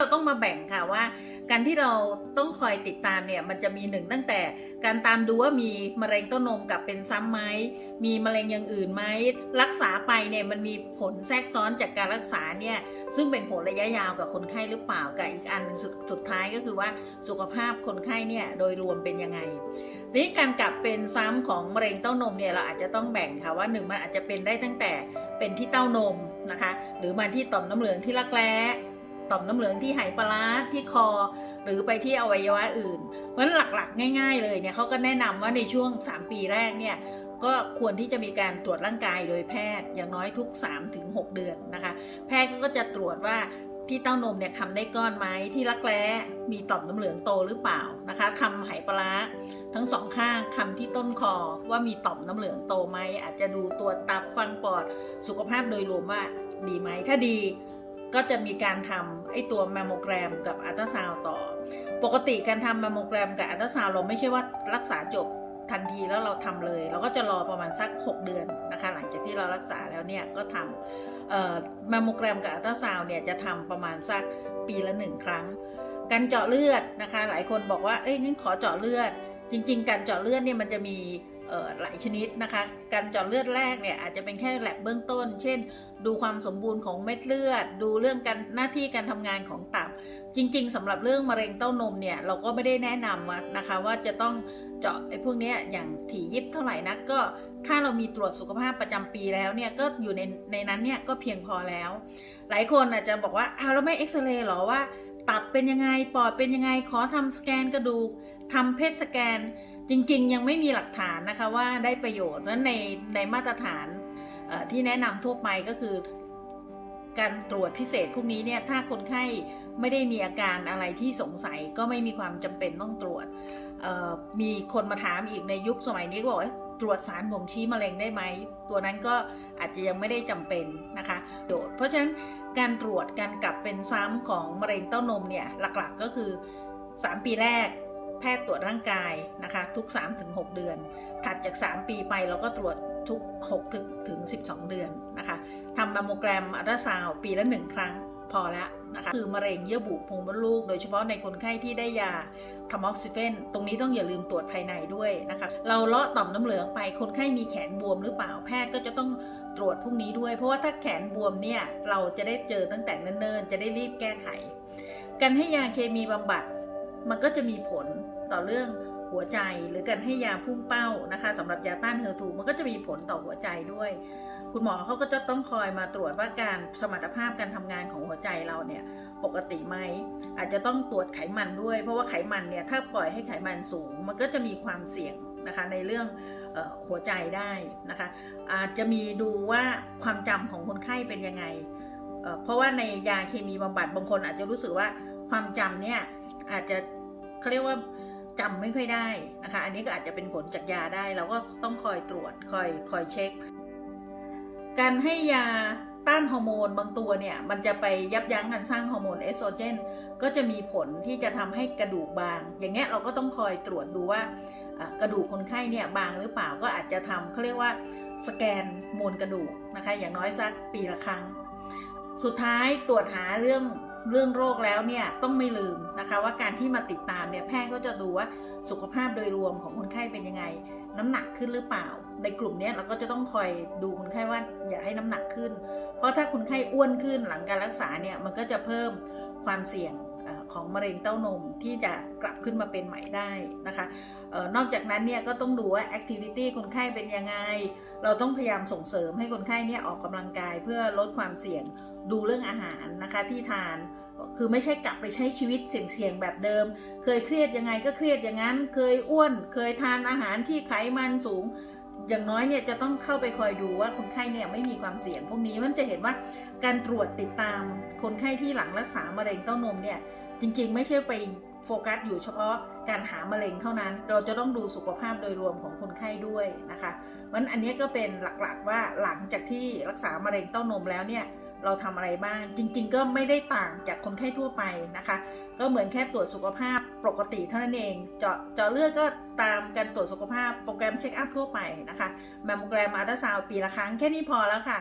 เราต้องมาแบ่งค่ะว่า การที่เราต้องคอยติดตามเนี่ยมันจะมีหนึ่งตั้งแต่การตามดูว่ามีมะเร็งเต้านมกับเป็นซ้ำไหมมีมะเร็งอย่างอื่นไหมรักษาไปเนี่ยมันมีผลแทรกซ้อนจากการรักษาเนี่ยซึ่งเป็นผลระยะยาวกับคนไข้หรือเปล่ากับอีกอันหนึ่งสุดสุดท้ายก็คือว่าสุขภาพคนไข้เนี่ยโดยรวมเป็นยังไงทีนี้การกลับเป็นซ้ำของมะเร็งเต้านมเนี่ยเราอาจจะต้องแบ่งค่ะว่าหนึ่งมันอาจจะเป็นได้ตั้งแต่เป็นที่เต้านมนะคะหรือมาที่ต่อมน้ำเหลืองที่รักแร้ ต่อมน้ำเหลืองที่ไหปลาที่คอ หรือไปที่อวัยวะอื่น เพราะฉะนั้นหลักๆ ง่าย ๆ เลยเนี่ยเขาก็แนะนำว่าในช่วง 3 ปีแรกเนี่ยก็ควรที่จะมีการตรวจร่างกายโดยแพทย์อย่างน้อยทุก 3-6 เดือนนะคะ แพทย์ก็จะตรวจว่าที่เต้านมเนี่ยคำได้ก้อนไหมที่รักแร้มีต่อมน้ำเหลืองโตหรือเปล่านะคะคำไหปลาทั้งสองข้างคำที่ต้นคอว่ามีต่อมน้ำเหลืองโตไหมอาจจะดูตัวตับฟังปอดสุขภาพโดยรวมว่าดีไหมถ้าดี ก็จะมีการทำไอ้ตัวแมมโมแกรมกับอัลตราซาวต่อ ปกติการทำแมมโมแกรมกับอัลตราซาวเราไม่ใช่ว่ารักษาจบทันทีแล้วเราทำเลย เราก็จะรอประมาณสัก 6 เดือนนะคะ หลังจากที่เรารักษาแล้วเนี่ยก็ทำแมมโมแกรมกับอัลตราซาวเนี่ยจะทำประมาณสักปีละหนึ่งครั้ง การเจาะเลือดนะคะ หลายคนบอกว่าเอ้ยงั้นขอเจาะเลือด จริง ๆ การเจาะเลือดเนี่ยมันจะมี หลายชนิดนะคะ การเจาะเลือดแรกเนี่ยอาจจะเป็นแค่แลบเบื้องต้น เช่น ดูความสมบูรณ์ของเม็ดเลือด ดูเรื่องการหน้าที่การทำงานของตับ จริง ๆสำหรับเรื่องมะเร็งเต้านมเนี่ยเราก็ไม่ได้แนะนำนะคะว่าจะต้องเจาะไอ้พวกนี้อย่างถี่ยิบเท่าไหร่นะก็ถ้าเรามีตรวจสุขภาพประจำปีแล้วเนี่ยก็อยู่ในในนั้นเนี่ยก็เพียงพอแล้ว หลายคนอาจจะบอกว่าอ้าวแล้วไม่เอ็กซเรย์หรอว่าตับเป็นยังไงปอดเป็นยังไงขอทำสแกนกระดูกทำเพชสแกน จริงๆ ยังไม่มีหลักฐานนะคะว่าได้ประโยชน์นั้นในในมาตรฐานที่แนะนำทั่วไปก็คือ การตรวจพิเศษพวกนี้เนี่ยถ้าคนไข้ไม่ได้มีอาการอะไรที่สงสัยก็ไม่มีความจำเป็นต้องตรวจมีคนมาถามอีกในยุคสมัยนี้ก็บอกว่าตรวจสารบ่งชี้มะเร็งได้ไหม ตัวนั้นก็อาจจะยังไม่ได้จำเป็นนะคะโดดเพราะฉะนั้นการตรวจการกลับเป็นซ้ำของมะเร็งเต้านมเนี่ยหลักๆก็คือ 3 ปีแรก แพทย์ตรวจร่างกายนะคะ ทุก 3-6 เดือน ถัดจาก 3 ปีไปเราก็ตรวจทุก6ถึงถึง 12 เดือนนะคะทำแมมโมแกรมอัลตราซาวปีละ 1 ครั้งพอแล้วนะคะคือมะเร็งเยื่อบุโพรงมดลูก โดยเฉพาะในคนไข้ที่ได้ยาทามอกซิเฟนตรงนี้ต้องอย่าลืมตรวจภายในด้วยนะคะเราเลาะต่อมน้ำเหลืองไปคนไข้มีแขนบวมหรือเปล่าแพทย์ก็จะต้องตรวจพวกนี้ด้วย เพราะว่าถ้าแขนบวมเนี่ยเราจะได้เจอตั้งแต่เนิ่นๆ จะได้รีบแก้ไข การให้ยาเคมีบำบัด มันก็จะมีผลต่อเรื่องหัวใจหรือการให้ยาพุ่งเป้านะคะสำหรับยาต้านเฮอร์ทูมันก็จะมีผลต่อหัวใจด้วย คุณหมอเขาก็จะต้องคอยมาตรวจว่าการสมรรถภาพการทำงานของหัวใจเราเนี่ยปกติไหมอาจจะต้องตรวจไขมันด้วย เพราะว่าไขมันเนี่ยถ้าปล่อยให้ไขมันสูง มันก็จะมีความเสี่ยงนะคะในเรื่องออหัวใจได้นะคะอาจจะมีดูว่าความจำของคนไข้เป็นยังไงเเพราะว่าในยาเคมีบำบัดบางคนอาจจะรู้สึกว่าความจำเนี่ย อาจจะเขาเรียกว่าจำไม่ค่อยได้นะคะ อันนี้ก็อาจจะเป็นผลจากยาได้ เราก็ต้องคอยตรวจคอยคอยเช็ค การให้ยาต้านฮอร์โมนบางตัวเนี่ย มันจะไปยับยั้งการสร้างฮอร์โมนเอสโตรเจนก็จะมีผลที่จะทำให้กระดูกบาง อย่างเงี้ยเราก็ต้องคอยตรวจดูว่ากระดูกคนไข้เนี่ยบางหรือเปล่าก็อาจจะทำเขาเรียกว่าสแกนมวลกระดูกนะคะ อย่างน้อยสักปีละครั้ง สุดท้ายตรวจหาเรื่อง เรื่องโรคแล้วเนี่ยต้องไม่ลืมนะคะ ว่าการที่มาติดตามเนี่ยแพทย์ก็จะดูว่าสุขภาพโดยรวมของคนไข้เป็นยังไง น้ำหนักขึ้นหรือเปล่า ในกลุ่มนี้เราก็จะต้องคอยดูคนไข้ว่าอย่าให้น้ำหนักขึ้น เพราะถ้าคนไข้อ้วนขึ้นหลังการรักษาเนี่ยมันก็จะเพิ่มความเสี่ยง ของมะเร็งเต้านมที่จะกลับขึ้นมาเป็นใหม่ได้นะคะออนอกจากนั้นเนี่ยก็ต้องดูว่าแอคทิวิตี้คนไข้เป็นยังไง เราต้องพยายามส่งเสริมให้คนไข้เนี่ยออกกำลังกายเพื่อลดความเสี่ยงดูเรื่องอาหารนะคะที่ทานคือไม่ใช่กลับไปใช้ชีวิตเสี่ยงๆแบบเดิม เคยเครียดยังไงก็เครียดอย่างนั้น เคยอ้วน เคยทานอาหารที่ไขมันสูง อย่างน้อยเนี่ยจะต้องเข้าไปคอยดูว่าคนไข้เนี่ยไม่มีความเสี่ยงพวกนี้มันจะเห็นว่าการตรวจติดตามคนไข้ที่หลังรักษามะเร็งเต้านมเนี่ย จริงๆ ไม่ใช่ไปโฟกัสอยู่เฉพาะการหามะเร็งเท่านั้น เราจะต้องดูสุขภาพโดยรวมของคนไข้ด้วยนะคะมันอันนี้ก็เป็นหลักๆว่าหลังจากที่รักษามะเร็งเต้านมแล้วเนี่ยเราทำอะไรบ้าง จริง ๆ ก็ไม่ได้ต่างจากคนไข้ทั่วไปนะคะ ก็เหมือนแค่ตรวจสุขภาพปกติเท่านั้นเอง เจาะเจาะเลือดก็ตามการตรวจสุขภาพโปรแกรมเช็คอัพทั่วไปนะคะแมมโมแกรมอัลตราซาวด์ปีละครั้งแค่นี้พอแล้วค่ะ